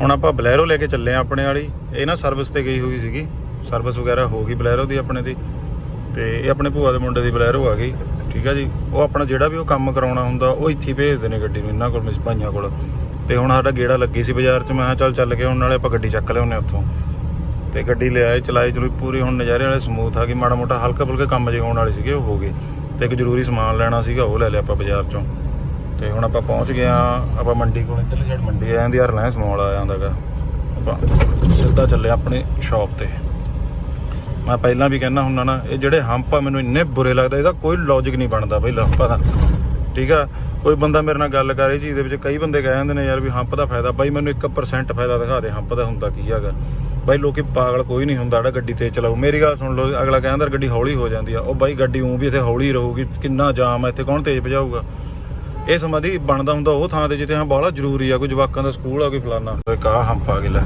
ਹੁਣ ਆਪਾਂ ਬਲੈਰੋ ਲੈ ਕੇ ਚੱਲੇ ਆ ਆਪਣੇ ਵਾਲੀ। ਇਹ ਨਾ ਸਰਵਿਸ ਤੇ ਗਈ ਹੋਈ ਸੀਗੀ। ਸਰਵਿਸ ਵਗੈਰਾ ਹੋ ਗਈ ਬਲੈਰੋ ਦੀ ਆਪਣੇ ਦੀ। ਤੇ ਇਹ ਆਪਣੇ ਭੂਆ ਦੇ ਮੁੰਡੇ ਦੀ ਬਲੈਰੋ ਆ ਗਈ। ਠੀਕ ਆ ਜੀ? ਉਹ ਆਪਣਾ ਜਿਹੜਾ ਵੀ ਉਹ ਕੰਮ ਕਰਾਉਣਾ ਹੁੰਦਾ, ਉਹ ਇੱਥੇ ਹੀ ਭੇਜਦੇ ਨੇ ਗੱਡੀ ਨੂੰ, ਇਹਨਾਂ ਕੋਲ, ਮਿਸ ਭਾਈਆਂ ਕੋਲ। ਤੇ ਹੁਣ ਸਾਡਾ ਗੇੜਾ ਲੱਗੀ ਸੀ ਬਾਜ਼ਾਰ 'ਚ, ਮੈਂ ਕਿਹਾ ਚੱਲ ਚੱਲ ਕੇ ਉਹਨਾਂ ਨਾਲੇ ਆਪਾਂ ਗੱਡੀ ਚੱਕ ਲਿਆਉਂਦੇ ਉੱਥੋਂ। ਤੇ ਗੱਡੀ ਲਿਆਏ ਚਲਾਈ, ਚਲੂਈ, ਪੂਰੀ ਹੁਣ ਨਜ਼ਾਰੇ ਵਾਲੇ ਸਮੂਥ ਆ ਗਈ ਮਾੜਾ ਮੋਟਾ ਹਲਕਾ ਫੁਲਕੇ ਕੰਮ ਜੇ ਹੋਣ ਵਾਲੇ ਸੀਗੇ, ਉਹ ਹੋ ਗਏ। ਤੇ ਇੱਕ ਜ਼ਰੂਰੀ ਸਮਾਨ ਲੈਣਾ ਸੀਗਾ, ਉਹ ਲੈ ਲਿਆ ਆਪਾਂ ਬਾਜ਼ਾਰ 'ਚੋਂ। ਤੇ ਹੁਣ ਆਪਾਂ ਪਹੁੰਚ ਗਏ ਆ ਆਪਾਂ ਮੰਡੀ ਕੋਲ, ਇੱਧਰਲੀ ਸਾਈਡ ਮੰਡੀ ਆ ਜਾਂਦੀ ਆ ਰਿਲਾਇੰਸ ਮਾਲ ਆ ਜਾਂਦਾਗਾ। ਆਪਾਂ ਸਿੱਧਾ ਚੱਲੇ ਆਪਣੇ ਸ਼ਾਪ ਤੇ। ਮੈਂ ਪਹਿਲਾਂ ਵੀ ਕਹਿੰਦਾ ਹੁੰਦਾ ਨਾ, ਇਹ ਜਿਹੜੇ ਹੰਪ ਆ, ਮੈਨੂੰ ਇੰਨੇ ਬੁਰੇ ਲੱਗਦਾ, ਇਹਦਾ ਕੋਈ ਲੌਜੀਕ ਨਹੀਂ ਬਣਦਾ ਬਈ ਹੰਪਾਂ ਦਾ। ਠੀਕ ਆ? ਕੋਈ ਬੰਦਾ ਮੇਰੇ ਨਾਲ ਗੱਲ ਕਰੇ ਚੀਜ਼ ਦੇ ਵਿੱਚ ਕਈ ਬੰਦੇ ਕਹਿ ਜਾਂਦੇ ਨੇ ਯਾਰ ਵੀ ਹੰਪ ਦਾ ਫਾਇਦਾ, ਬਾਈ ਮੈਨੂੰ 1% ਫਾਇਦਾ ਦਿਖਾ ਦੇ, ਹੰਪ ਦਾ ਹੁੰਦਾ ਕੀ ਹੈਗਾ? ਬਾਈ ਲੋਕੀ ਪਾਗਲ ਕੋਈ ਨਹੀਂ ਹੁੰਦਾ, ਜਿਹੜਾ ਗੱਡੀ ਤੇਜ਼ ਚਲਾਉ ਮੇਰੀ ਗੱਲ ਸੁਣ ਲਓ, ਅਗਲਾ ਕਹਿੰਦਾ, ਗੱਡੀ ਹੌਲੀ ਹੋ ਜਾਂਦੀ ਆ। ਉਹ ਬਾਈ ਗੱਡੀ ਉਂ ਵੀ ਇੱਥੇ ਹੌਲੀ ਰਹੂਗੀ, ਕਿੰਨਾ ਜਾਮ ਆ, ਇੱਥੇ ਕੌਣ ਤੇਜ਼ ਭਜਾਊਗਾ? ਇਹ ਸਮਾਧੀ ਬਣਦਾ ਹੁੰਦਾ ਉਹ ਥਾਂ ਤੇ ਜਿੱਥੇ ਹਾਂ ਬਾਹਲਾ ਜ਼ਰੂਰੀ ਆ ਕੋਈ ਜਵਾਕਾਂ ਦਾ ਸਕੂਲ ਆ ਕੋਈ ਫਲਾਨਾ। ਇੱਕ ਆਹ ਹੰਪ ਆ ਗਿਆ ਲੈ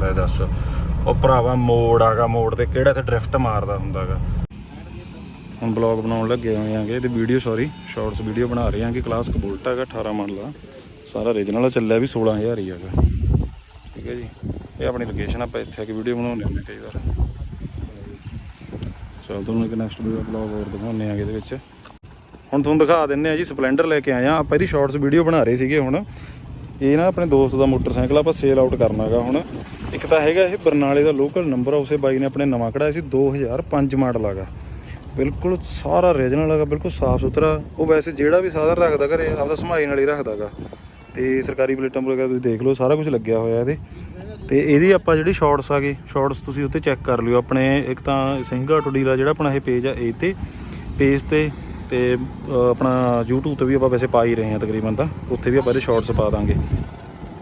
ਲੈ ਦੱਸ। ਉਹ ਭਰਾਵਾ ਮੋੜ ਆਗਾ ਮੋੜ ਤੇ ਕਿਹੜਾ ਤੇ ਡਰਿਫਟ ਮਾਰਦਾ ਹੁੰਦਾਗਾ ਹੁਣ ਬਲੌਗ ਬਣਾਉਣ ਲੱਗੇ ਹੋਏ ਆਂਗੇ ਇਹਦੀ ਵੀਡੀਓ ਸੌਰੀ ਸ਼ਾਰਟਸ ਵੀਡੀਓ ਬਣਾ ਰਹੇ ਆਂਗੇ ਕਲਾਸ ਕਬੂਲਟ ਹੈਗਾ 18 ਮਾਡਲ ਆ ਸਾਰਾ ਰੀਜਨਲ ਚੱਲਿਆ ਵੀ 16000 ਹੀ ਹੈਗਾ ਠੀਕ ਹੈ ਜੀ। ਇਹ ਆਪਣੀ ਲੋਕੇਸ਼ਨ ਆਪਾਂ ਇੱਥੇ ਆ ਕੇ ਵੀਡੀਓ ਬਣਾਉਂਦੇ ਹੁੰਦੇ ਕਈ ਵਾਰ। ਚਲ ਤੁਹਾਨੂੰ ਇੱਕ ਨੈਕਸਟ ਵੀਡੀਓ ਬਲੌਗ ਹੋਰ ਦਿਖਾਉਂਦੇ ਆਂਗੇ ਇਹਦੇ ਵਿੱਚ। ਹੁਣ ਤੁਹਾਨੂੰ ਦਿਖਾ ਦਿੰਨੇ ਆ ਜੀ, ਸਪਲੈਂਡਰ ਲੈ ਕੇ ਆਏ ਆ। ਆਪਾਂ ਇਹਦੀ ਸ਼ਾਰਟਸ ਵੀਡੀਓ ਬਣਾ ਰਹੇ ਸੀਗੇ ਹੁਣ। ਇਹ ਨਾ ਆਪਣੇ ਦੋਸਤ ਦਾ ਮੋਟਰਸਾਈਕਲ ਆਪਾਂ ਸੇਲ ਆਊਟ ਕਰਨਾਗਾ ਹੁਣ। ਇੱਕ ਤਾਂ ਹੈਗਾ ਇਹ ਬਰਨਾਲੇ ਦਾ ਲੋਕਲ ਨੰਬਰ ਆ, ਉਸੇ ਬਾਈ ਨੇ ਆਪਣੇ ਨਵਾਂ ਕਢਾਇਆ ਸੀ 2005 ਮਾਡਲ ਆਗਾ ਬਿਲਕੁਲ ਸਾਰਾ ਰੀਜਨਲ ਹੈਗਾ ਬਿਲਕੁਲ ਸਾਫ਼ ਸੁਥਰਾ। ਉਹ ਵੈਸੇ ਜਿਹੜਾ ਵੀ ਸਾਧਨ ਰੱਖਦਾ ਘਰੇ, ਆਪਦਾ ਸਮਾਈ ਨਾਲ ਹੀ ਰੱਖਦਾਗਾ ਤੇ ਸਰਕਾਰੀ ਪਲੇਟਾਂ ਵਗੈਰਾ ਤੁਸੀਂ ਦੇਖ ਲਓ, ਸਾਰਾ ਕੁਝ ਲੱਗਿਆ ਹੋਇਆ ਇਹਦੇ। ਤੇ ਇਹਦੀ ਆਪਾਂ ਜਿਹੜੀ ਸ਼ਾਰਟਸ ਗਏ ਸ਼ਾਰਟਸ ਤੁਸੀਂ ਉੱਤੇ ਚੈੱਕ ਕਰ ਲਿਓ। ਆਪਣੇ ਇੱਕ ਤਾਂ ਸਿੰਘਾ ਟੁਡੀਲਾ ਜਿਹੜਾ ਆਪਣਾ ਇਹ ਪੇਜ ਆ ਇਹ ਤੇ। ਪੇਜ ਤੇ ਤੇ ਆਪਣਾ YouTube ਤੇ ਵੀ ਆਪਾਂ ਵੈਸੇ ਪਾ ਹੀ ਰਹੇ ਹਾਂ ਤਕਰੀਬਨ ਤਾਂ, ਉੱਥੇ ਵੀ ਆਪਾਂ ਇਹਦੇ ਸ਼ਾਰਟਸ ਪਾ ਦਾਂਗੇ।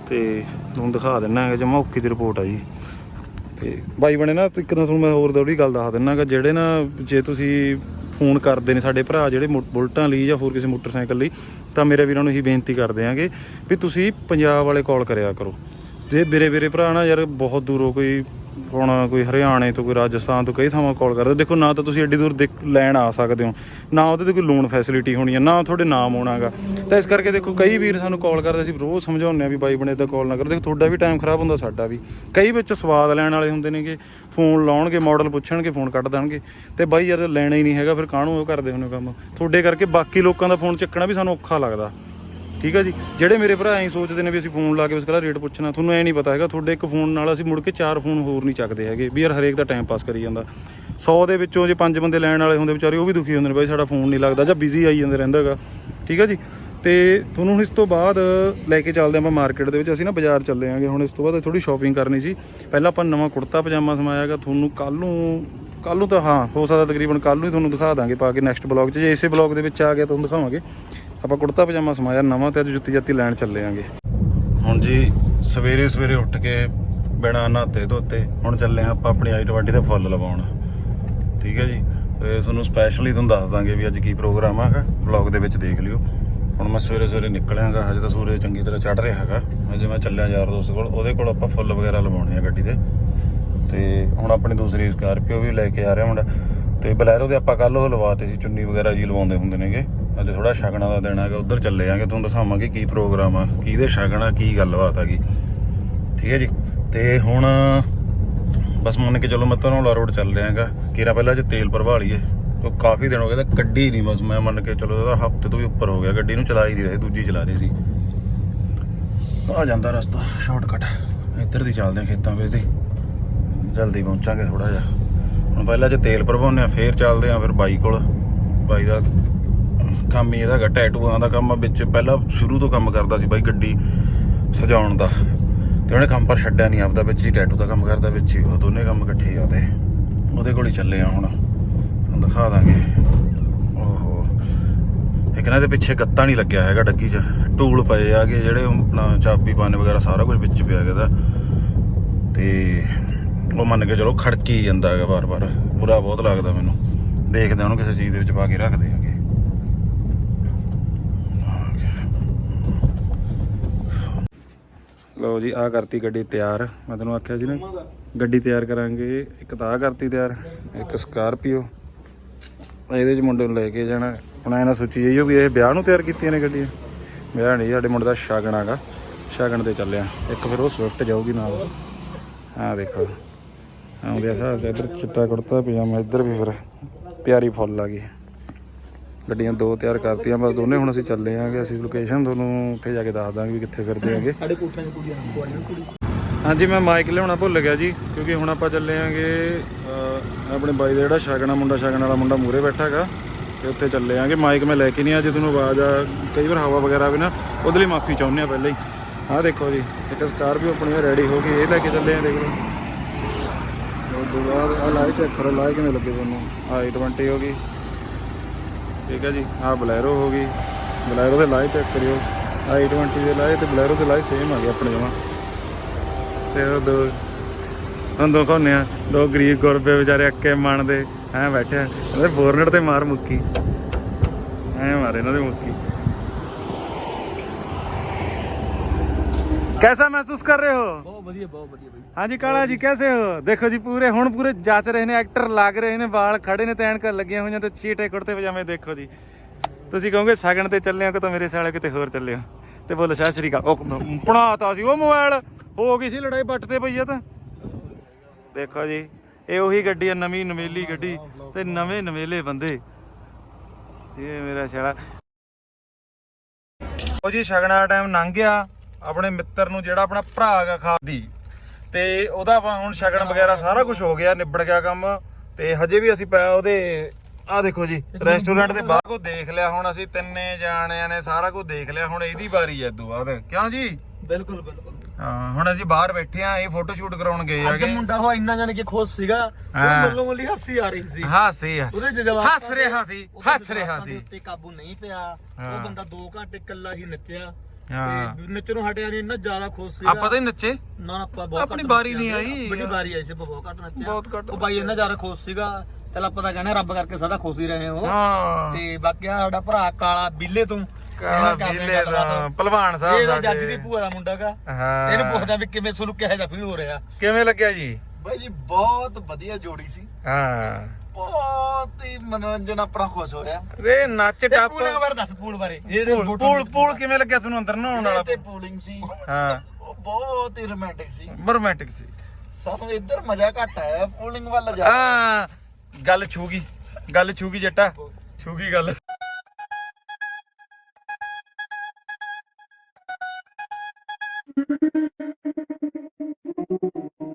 ਤੇ ਤੁਹਾਨੂੰ ਦਿਖਾ ਦਿੰਨਾ ਹੈਗਾ, ਜਮਾ ਓਕੇ ਦੀ ਰਿਪੋਰਟ ਆ ਜੀ। ਤੇ ਬਾਈ ਬਣੇ ਨਾ ਇੱਕ ਤਾਂ ਤੁਹਾਨੂੰ ਮੈਂ ਹੋਰ ਥੋੜੀ ਗੱਲ ਦੱਸ ਦਿੰਨਾ ਕਿ ਜਿਹੜੇ ਨਾ ਜੇ ਤੁਸੀਂ ਫੋਨ ਕਰਦੇ ਨੇ ਸਾਡੇ ਭਰਾ, ਜਿਹੜੇ ਮੁ- ਬੁਲਟਾਂ ਲਈ ਜਾਂ ਹੋਰ ਕਿਸੇ ਮੋਟਰਸਾਈਕਲ ਲਈ, ਤਾਂ ਮੇਰੇ ਵੀਰਾਂ ਨੂੰ ਇਹੀ ਬੇਨਤੀ ਕਰਦੇ ਆਂਗੇ ਵੀ ਤੁਸੀਂ ਪੰਜਾਬ ਵਾਲੇ ਕਾਲ ਕਰਿਆ ਕਰੋ। ਜੇ ਮੇਰੇ ਵੀਰੇ ਭਰਾ ਨਾ ਯਾਰ ਬਹੁਤ ਦੂਰੋਂ ਕੋਈ ਹੁਣ ਕੋਈ ਹਰਿਆਣੇ ਤੋਂ ਕੋਈ ਰਾਜਸਥਾਨ ਤੋਂ ਕਈ ਥਾਵਾਂ ਕਾਲ ਕਰਦੇ। ਦੇਖੋ ਨਾ ਤਾਂ ਤੁਸੀਂ ਐਡੀ ਦੂਰ ਦੇਖ- ਲੈਣ ਆ ਸਕਦੇ ਹੋ। ਨਾ ਉਹਦੇ ਤੇ ਕੋਈ ਲੋਨ ਫੈਸਿਲਿਟੀ ਹੋਣੀ ਹੈ ਨਾ ਤੁਹਾਡੇ ਨਾਮ ਹੋਣਾਗਾ ਤਾਂ ਇਸ ਕਰਕੇ ਦੇਖੋ ਕਈ ਵੀਰ ਸਾਨੂੰ ਕਾਲ ਕਰਦੇ ਸੀ, ਰੋਜ਼ ਸਮਝਾਉਂਦੇ ਆ ਵੀ ਬਾਈ ਬਣੇ ਤਾਂ ਕਾਲ ਨਾ ਕਰੋ। ਦੇਖੋ ਤੁਹਾਡਾ ਵੀ ਟਾਈਮ ਖਰਾਬ ਹੁੰਦਾ, ਸਾਡਾ ਵੀ। ਕਈ ਵਿੱਚ ਸਵਾਦ ਲੈਣ ਵਾਲੇ ਹੁੰਦੇ ਨੇਗੇ ਫੋਨ ਲਾਉਣਗੇ ਮਾਡਲ ਪੁੱਛਣਗੇ ਫੋਨ ਕੱਢ ਦੇਣਗੇ। ਤੇ ਬਾਈ ਯਾਰ ਲੈਣਾ ਹੀ ਨਹੀਂ ਹੈਗਾ, ਫਿਰ ਕਾਹਨੂੰ ਉਹ ਕਰਦੇ ਹੁੰਦੇ ਕੰਮ? ਤੁਹਾਡੇ ਕਰਕੇ ਬਾਕੀ ਲੋਕਾਂ ਦਾ ਫੋਨ ਚੱਕਣਾ ਵੀ ਸਾਨੂੰ ਔਖਾ ਲੱਗਦਾ। ਠੀਕ ਆ ਜੀ? ਜਿਹੜੇ ਮੇਰੇ ਭਰਾ ਐਂ ਸੋਚਦੇ ਨੇ ਵੀ ਅਸੀਂ ਫੋਨ ਲਾ ਕੇ ਉਸ ਕਲਾ ਰੇਟ ਪੁੱਛਣਾ, ਤੁਹਾਨੂੰ ਐ ਨਹੀਂ ਪਤਾ ਹੈਗਾ, ਤੁਹਾਡੇ ਇੱਕ ਫੋਨ ਨਾਲ ਅਸੀਂ ਮੁੜ ਕੇ ਚਾਰ ਫੋਨ ਹੋਰ ਨਹੀਂ ਚੱਕਦੇ ਹੈਗੇ, ਵੀ ਯਾਰ ਹਰੇਕ ਦਾ ਟਾਈਮ ਪਾਸ ਕਰੀ ਜਾਂਦਾ। 100 ਦੇ ਵਿੱਚੋਂ ਜੇ ਪੰਜ ਬੰਦੇ ਲੈਣ ਵਾਲੇ ਹੁੰਦੇ ਵਿਚਾਰੇ, ਉਹ ਵੀ ਦੁਖੀ ਹੁੰਦੇ ਨੇ, ਬਾਈ ਸਾਡਾ ਫੋਨ ਨਹੀਂ ਲੱਗਦਾ, ਜਾਂ ਬਿਜ਼ੀ ਆਈ ਜਾਂਦੇ ਰਹਿੰਦਾ ਹੈਗਾ। ਠੀਕ ਆ ਜੀ? ਤੇ ਤੁਹਾਨੂੰ ਹੁਣ ਇਸ ਤੋਂ ਬਾਅਦ ਲੈ ਕੇ ਚੱਲਦੇ ਆਪਾਂ ਮਾਰਕੀਟ ਦੇ ਵਿੱਚ, ਅਸੀਂ ਨਾ ਬਾਜ਼ਾਰ ਚੱਲੇ ਆਂਗੇ। ਹੁਣ ਇਸ ਤੋਂ ਬਾਅਦ ਥੋੜੀ ਸ਼ਾਪਿੰਗ ਕਰਨੀ ਸੀ। ਪਹਿਲਾਂ ਆਪਾਂ ਨਵਾਂ ਕੁੜਤਾ, ਪਜਾਮਾ ਸਮਾਇਆਗਾ ਤੁਹਾਨੂੰ ਕੱਲ ਨੂੰ ਕੱਲ ਨੂੰ ਤਾਂ ਹਾਂ, ਹੋ ਸਕਦਾ ਤਕਰੀਬਨ ਕੱਲ ਨੂੰ ਹੀ ਤੁਹਾਨੂੰ ਦਿਖਾ ਦਾਂਗੇ, ਪਾ ਕੇ ਨੈਕਸਟ ਬਲੌਗ 'ਚ, ਜੇ ਇਸੇ ਬਲੌਗ ਦੇ ਵਿੱਚ ਆ ਗਿਆ ਤੁਹਾਨੂੰ ਦਿਖਾਵਾਂਗੇ। ਆਪਾਂ ਕੁੜਤਾ ਪਜਾਮਾ ਸਮਾਇਆ, ਨਵਾਂ ਤੇ ਅੱਜ ਜੁੱਤੀ ਜਾਤੀ ਲੈਣ ਚੱਲੇ ਆਂਗੇ। ਹੁਣ ਜੀ, ਸਵੇਰੇ ਸਵੇਰੇ ਉੱਠ ਕੇ ਬਿਨਾਂ ਨਹਾਤੇ ਧੋਤੇ, ਹੁਣ ਚੱਲੇ ਆਂ ਆਪਾਂ ਆਪਣੀ ਆਈ 20 ਦੇ ਫੁੱਲ ਲਵਾਉਣ। ਠੀਕ ਹੈ ਜੀ? ਤੇ ਤੁਹਾਨੂੰ ਸਪੈਸ਼ਲੀ ਤੁਹਾਨੂੰ ਦੱਸ ਦਾਂਗੇ ਵੀ ਅੱਜ ਕੀ ਪ੍ਰੋਗਰਾਮ ਹੈਗਾ ਬਲੌਗ ਦੇ ਵਿੱਚ ਦੇਖ ਲਿਓ। ਹੁਣ ਮੈਂ ਸਵੇਰੇ ਸਵੇਰੇ ਨਿਕਲਿਆਗਾ ਹਜੇ ਤਾਂ ਸੂਰਜ ਚੰਗੀ ਤਰ੍ਹਾਂ ਚੜ ਰਿਹਾ ਹੈਗਾ। ਹਜੇ ਮੈਂ ਚੱਲਿਆ ਯਾਰ ਦੋਸਤ ਕੋਲ, ਉਹਦੇ ਕੋਲ ਆਪਾਂ ਫੁੱਲ ਵਗੈਰਾ ਲਵਾਉਣੇ ਆ ਗੱਡੀ ਦੇ। ਤੇ ਹੁਣ ਆਪਣੀ ਦੂਸਰੀ ਸਕਾਰਪੀਓ ਵੀ ਲੈ ਕੇ ਆ ਰਿਹਾ ਮੁੰਡਾ। ਤੇ ਬਲੈਰੋ ਦੇ ਆਪਾਂ ਕੱਲ ਉਹ ਲਵਾਤੇ ਸੀ, ਚੁੰਨੀ ਵਗੈਰਾ ਜੀ ਲਵਾਉਂਦੇ ਹੁੰਦੇ ਨੇਗੇ। ਅੱਜ ਥੋੜਾ ਸ਼ਗਨਾਂ ਦਾ ਦੇਣਾ ਹੈਗਾ, ਉਧਰ ਚੱਲੇ ਆਂਗੇ, ਤੁਹਾਨੂੰ ਦਿਖਾਵਾਂਗੇ ਕੀ ਪ੍ਰੋਗਰਾਮ ਆ, ਕਿਹਦੇ ਸ਼ਗਨ ਆ ਕੀ ਗੱਲਬਾਤ ਹੈਗੀ ਠੀਕ ਹੈ ਜੀ? ਤੇ ਹੁਣ ਬਸ ਮੰਨ ਕੇ ਚਲੋ ਮੈਂ ਧਨੌਲਾ ਰੋਡ ਚੱਲ ਰਿਹਾ ਹੈਗਾ ਕੀਰਾ ਪਹਿਲਾਂ ਜੇ ਤੇਲ ਭਰਵਾ ਲਈਏ ਉਹ ਕਾਫੀ ਦਿਨ ਹੋ ਗਏ, ਤਾਂ ਗੱਡੀ ਨਹੀਂ ਬਸ ਮੈਂ ਮੰਨ ਕੇ ਚਲੋ ਇਹਦਾ ਹਫ਼ਤੇ ਤੋਂ ਵੀ ਉੱਪਰ ਹੋ ਗਿਆ, ਗੱਡੀ ਨੂੰ ਚਲਾ ਹੀ ਨਹੀਂ ਰਹੇ, ਦੂਜੀ ਚਲਾ ਰਹੀ ਸੀ। ਆ ਜਾਂਦਾ ਰਸਤਾ, ਸ਼ਾਰਟਕਟ। ਇੱਧਰ ਦੀ ਚੱਲਦੇ ਆ ਖੇਤਾਂ ਵਿੱਚ ਦੀ। ਜਲਦੀ ਪਹੁੰਚਾਂਗੇ ਥੋੜਾ ਜਿਹਾ। ਹੁਣ ਪਹਿਲਾਂ ਜੇ ਤੇਲ ਭਰਵਾਉਂਦੇ ਆ ਫੇਰ ਚੱਲਦੇ ਆ ਫਿਰ ਬਾਈ ਕੋਲ। ਬਾਈ ਦਾ ਕੰਮ ਹੀ ਇਹਦਾ ਹੈਗਾ ਟੈਟੂਆਂ ਦਾ ਕੰਮ ਆ, ਵਿੱਚ ਪਹਿਲਾਂ ਸ਼ੁਰੂ ਤੋਂ ਕੰਮ ਕਰਦਾ ਸੀ ਬਾਈ ਗੱਡੀ ਸਜਾਉਣ ਦਾ। ਤੇ ਉਹਨੇ ਕੰਮ ਪਰ ਛੱਡਿਆ ਨਹੀਂ, ਆਪਦਾ ਵਿੱਚ ਹੀ ਟੈਟੂ ਦਾ ਕੰਮ ਕਰਦਾ, ਵਿੱਚ ਹੀ ਉਹ ਦੋਨੇ ਕੰਮ ਇਕੱਠੇ ਆ ਉਹਦੇ। ਉਹਦੇ ਕੋਲ ਹੀ ਚੱਲੇ ਆ ਹੁਣ। ਤੁਹਾਨੂੰ ਦਿਖਾ ਦਾਂਗੇ। ਓਹੋ। ਇੱਕ ਨਾ ਇਹਦੇ ਪਿੱਛੇ ਗੱਤਾ ਨਹੀਂ ਲੱਗਿਆ ਹੈਗਾ ਡੱਗੀ 'ਚ। ਟੂਲ ਪਏ ਆਗੇ ਜਿਹੜੇ ਆਪਣਾ ਚਾਬੀ ਪਾਣੇ ਵਗੈਰਾ ਸਾਰਾ ਕੁਝ ਵਿੱਚ ਪਿਆ ਹੈਗਾ ਤੇ ਉਹ ਮੰਨ ਕੇ ਚਲੋ ਖੜਕੀ ਜਾਂਦਾ ਹੈਗਾ ਵਾਰ-ਵਾਰ ਬੁਰਾ ਬਹੁਤ ਲੱਗਦਾ ਮੈਨੂੰ। ਦੇਖਦੇ ਉਹਨੂੰ ਕਿਸੇ ਚੀਜ਼ ਦੇ ਵਿੱਚ ਪਾ ਕੇ ਰੱਖਦੇ ਆਂਗੇ ਲਓ ਜੀ ਆ ਕਰਤੀ ਗੱਡੀ ਤਿਆਰ। ਮੈਂ ਤੈਨੂੰ ਆਖਿਆ ਜੀ ਨਾ, ਗੱਡੀ ਤਿਆਰ ਕਰਾਂਗੇ। ਇੱਕ ਤਾਂ ਆ ਕਰਤੀ ਤਿਆਰ, ਇੱਕ ਸਕਾਰਪੀਓ। ਇਹਦੇ ਚ ਮੁੰਡੇ ਨੂੰ ਲੈ ਕੇ ਜਾਣਾ। ਹੁਣ ਇਹਨਾਂ ਸੋਚੀ ਜਾਈਓ ਵੀ ਇਹ ਵਿਆਹ ਨੂੰ ਤਿਆਰ ਕੀਤੀਆਂ ਨੇ ਗੱਡੀਆਂ। ਵਿਆਹ ਨਹੀਂ, ਸਾਡੇ ਮੁੰਡੇ ਦਾ ਸ਼ਗਨ ਹੈਗਾ। ਸ਼ਗਨ ਤੇ ਚੱਲਿਆ। ਇੱਕ ਫਿਰ ਉਹ ਸਵਿਫਟ ਜਾਊਗੀ ਨਾਲ। ਆਹ ਦੇਖੋ। ਆ ਸਾਹਿਬ ਇੱਧਰ ਚਿੱਟਾ ਕੁੜਤਾ ਪਜਾਮਾ ਇੱਧਰ ਵੀ ਫਿਰ ਪਿਆਰੀ ਫੁੱਲ ਆ ਗਈ। ਗੱਡੀਆਂ ਦੋ ਤਿਆਰ ਕਰਤੀਆਂ ਬਸ ਦੋਨੇ ਹੁਣ ਅਸੀਂ ਚੱਲੇ ਆਂਗੇ ਅਸੀਂ ਲੋਕੇਸ਼ਨ ਤੁਹਾਨੂੰ ਉੱਥੇ ਜਾ ਕੇ ਦੱਸ ਦਾਂਗੇ ਵੀ ਕਿੱਥੇ ਫਿਰਦੇ ਆਂਗੇ। ਸਾਡੇ ਕੋਠਿਆਂ 'ਚ ਕੁੜੀਆਂ ਕੁੜੀ। ਹਾਂਜੀ ਮੈਂ ਮਾਈਕ ਲਿਆਉਣਾ ਭੁੱਲ ਗਿਆ ਜੀ ਕਿਉਂਕਿ ਹੁਣ ਆਪਾਂ ਚੱਲੇ ਆਂਗੇ ਆਪਣੇ ਬਾਈ ਦਾ ਜਿਹੜਾ ਸ਼ਗਨਾ ਮੁੰਡਾ ਸ਼ਗਨ ਵਾਲਾ ਮੁੰਡਾ ਮੂਰੇ ਬੈਠਾ ਹੈਗਾ ਤੇ ਉੱਥੇ ਚੱਲੇ ਆਂਗੇ। ਮਾਈਕ ਮੈਂ ਲੈ ਕੇ ਨਹੀਂ ਆ ਜੇ ਤੁਹਾਨੂੰ ਆਵਾਜ਼ ਆ ਕਈ ਵਾਰ ਹਵਾ ਵਗੈਰਾ ਆਵੇ ਨਾ ਉਹਦੇ ਲਈ ਮਾਫੀ ਚਾਹੁੰਦੇ ਆ ਪਹਿਲਾਂ ਹੀ। ਆਹ ਦੇਖੋ ਜੀ ਇੱਕ ਸਕਾਰਪੀਓ ਆਪਣੀ ਰੈਡੀ ਹੋ ਗਈ ਇਹ ਲੈ ਕੇ ਚੱਲੇ ਆ ਦੇਖ ਲਓ। ਤੋਂ ਬਾਅਦ ਆ। ਲਾਈਟ ਚੈੱਕ ਕਰੋ, ਲਾਈਟ ਕਿਵੇਂ ਲੱਗੇ ਤੁਹਾਨੂੰ? ਆਈ 820 ਹੋ ਗਈ। ਠੀਕ ਹੈ ਜੀ ਆ ਬਲੈਰੋ ਹੋ ਗਈ। ਬਲੈਰੋ ਦੇ ਲਾਈਟ ਚੈੱਕ ਕਰਿਓ। ਆਈ 820 ਦੇ ਲਾਈਟ ਤੇ ਬਲੈਰੋ ਦੇ ਲਾਈਟ ਸੇਮ ਆ ਗਏ ਆਪਣੇ ਜਮਾ। ਤੇ ਉਹ ਦੋ ਹੁਣ ਦੋ ਖਾਨੇ ਆ, ਦੋ ਗਰੀਬ ਗੁਰਬੇ ਵਿਚਾਰੇ ਅੱਕੇ ਮਣ ਦੇ ਐ ਬੈਠੇ ਆ। ਕਹਿੰਦੇ ਬੋਰਨਟ ਤੇ ਮਾਰ ਮੁੱਕੀ। ਐ ਮਾਰੇ ਇਹਨਾਂ ਦੇ ਮੁੱਕੀ। कैसा महसूस कर रहे हो ਬਹੁਤ ਵਧੀਆ ਬਹੁਤ ਵਧੀਆ ਬਈ हाँ जी काला जी कैसे हो देखो जी पूरे ਹੁਣ ਪੂਰੇ ਜੱਚ ਰਹੇ ਨੇ ਐਕਟਰ ਲੱਗ ਰਹੇ ਨੇ ਵਾਲ ਖੜੇ ਨੇ ਤੈਨ ਕਰ ਲੱਗੀਆਂ ਹੋਈਆਂ ਤੇ ਚੀਟੇ ਕੁੜਤੇ ਪਜਾਮੇ ਦੇਖੋ ਜੀ ਤੁਸੀਂ ਕਹੋਗੇ ਸ਼ਗਨ ਤੇ ਚੱਲੇ ਆ ਕਿ ਤਾਂ ਮੇਰੇ ਸਾਲੇ ਕਿਤੇ ਹੋਰ ਚੱਲੇ ਆ ਤੇ ਬੋਲ ਸਤਿ ਸ਼੍ਰੀ ਅਕਾਲ ਉਹ ਪਣਾਤਾ ਸੀ ਉਹ ਮੋਬਾਈਲ ਹੋ ਗਈ ਸੀ ਲੜਾਈ ਬੱਟ ਤੇ ਪਈ ਆ ਤਾਂ ਦੇਖੋ ਜੀ ਇਹ ਉਹੀ ਗੱਡੀ ਆ ਨਵੀਂ ਨਵੇਲੀ ਗੱਡੀ ਤੇ ਨਵੇਂ ਨਵੇਲੇ ਬੰਦੇ ਇਹ ਮੇਰਾ ਛਾਲਾ ਉਹ ਜੀ ਸ਼ਗਨਾਂ ਦਾ ਟਾਈਮ ਲੰਘ ਗਿਆ ਆਪਣੇ ਮਿੱਤਰ ਨੂੰ ਜਿਹੜਾ ਆਪਣਾ ਭਰਾ ਹੈਗਾ ਖਾਦੀ ਤੇ ਉਹਦਾ ਆਪਾਂ ਹੁਣ ਸ਼ਗਨ ਵਗੈਰਾ ਸਾਰਾ ਕੁਝ ਹੋ ਗਿਆ ਨਿਬੜ ਗਿਆ ਕੰਮ। ਤੇ ਹਜੇ ਵੀ ਅਸੀਂ ਪਿਆ ਉਹਦੇ ਆਹ ਦੇਖੋ ਜੀ ਰੈਸਟੋਰੈਂਟ ਦੇ ਬਾਹਰ ਕੋ ਦੇਖ ਲਿਆ ਹੁਣ ਅਸੀਂ ਤਿੰਨੇ ਜਾਣਿਆਂ ਨੇ ਸਾਰਾ ਕੁਝ ਦੇਖ ਲਿਆ ਹੁਣ ਇਹਦੀ ਵਾਰੀ ਹੈ ਇਦੋਂ ਬਾਅਦ। ਕਿਉਂ ਜੀ? ਬਿਲਕੁਲ ਬਿਲਕੁਲ। ਹਾਂ ਹੁਣ ਅਸੀਂ ਬਾਹਰ ਬੈਠੇ ਆ ਇਹ ਫੋਟੋ ਸ਼ੂਟ ਕਰਾਉਣ ਗਏ ਅੱਜ ਹੈਗੇ। ਮੁੰਡਾ ਹੋ ਇੰਨਾ ਜਾਣ ਕੇ ਖੁਸ਼ ਸੀਗਾ। ਉਹ ਮੱਲੋਂ ਮੱਲੀ ਹੱਸੀ ਆ ਰਹੀ ਸੀ। ਹਾਸੀ ਆ। ਉਹਦੇ ਜਵਾਬ ਹੱਸ ਰਿਹਾ ਸੀ ਹੱਸ ਰਿਹਾ ਸੀ। ਉੱਤੇ ਕਾਬੂ ਨਹੀਂ ਪਿਆ। ਉਹ ਬੰਦਾ 2 ਘੰਟੇ ਇਕੱਲਾ ਹੀ ਨੱਚਿਆ। ਹਾਂ। ਤੇ ਨੱਚਣ ਨੂੰ ਹਟਿਆ ਨਹੀਂ ਇੰਨਾ ਜ਼ਿਆਦਾ ਖੁਸ਼ ਸੀਗਾ। ਆਪਾਂ ਤਾਂ ਹੀ ਨੱਚੇ। ਨਾ ਨਾ ਆਪਾਂ ਬਹੁਤ ਆਪਣੀ ਨੱਚਿਆ। ਨਹੀਂ ਆਈ। ਬੜੀ ਵਾਰੀ ਆਈ ਸੀ ਬਹੁਤ ਘੱਟ ਨੱਚਿਆ। ਬਹੁਤ ਘੱਟ। ਉਹ ਬਾਈ ਇੰਨਾ ਜ਼ਿਆਦਾ ਖੁਸ਼ ਸੀਗਾ। ਚਲ ਆਪਾਂ ਤਾਂ ਕਹਿੰਦੇ ਰੱਬ ਕਰਕੇ ਸਦਾ ਖੁਸ਼ ਹੀ ਰਹੇ ਹੋ। ਹਾਂ। ਤੇ ਬਾਕੀ ਸਾਡਾ ਭਰਾ ਕਾਲਾ ਬਿੱਲੇ ਤੋਂ ਕਾਲਾ ਬੀਲੇ। ਦਾ ਪਹਿਲਵਾਨ ਸਾਹਿਬ ਇਹ ਤਾਂ ਜੱਜ। ਦੀ ਭੂਆ ਦਾ ਮੁੰਡਾ ਗਾ। ਹਾਂ। ਇਹਨੂੰ ਪੁੱਛਦਾ ਵੀ ਕਿਵੇਂ ਤੁਹਾਨੂੰ ਕਿਹੋ ਜਿਹਾ ਫੀਲ ਹੋ ਰਿਹਾ। ਕਿਵੇਂ ਲੱਗਿਆ ਜੀ? ਬਾਈ ਜੀ ਬਹੁਤ ਵਧੀਆ ਜੋੜੀ ਸੀ। ਹਾਂ। ਬਹੁਤ ਹੀ ਮਨੋਰੰਜਨ ਆਪਣਾ ਖੁਸ਼ ਹੋਇਆ। ਰੇ ਨੱਚ ਟੱਪ। ਪੂਲ ਬਾਰੇ ਦੱਸ ਪੂਲ ਬਾਰੇ। ਪੂਲ ਪੂਲ ਪੂਲ ਕਿਵੇਂ ਲੱਗਿਆ ਤੁਹਾਨੂੰ ਅੰਦਰ ਨਹਾਉਣ ਵਾਲਾ? ਤੇ ਪੂਲਿੰਗ ਸੀ। ਹਾਂ। ਉਹ ਬਹੁਤ ਹੀ ਰੋਮਾਂਟਿਕ ਸੀ। ਰੋਮਾਂਟਿਕ ਸੀ। ਸਾਨੂੰ ਇੱਧਰ ਮਜ਼ਾ ਘੱਟ ਆਇਆ ਪੂਲਿੰਗ ਵੱਲ ਜਾ। ਆ ਗੱਲ ਛੂਗੀ ਗੱਲ ਛੂਗੀ ਜੱਟਾ। ਛੂਗੀ ਗੱਲ।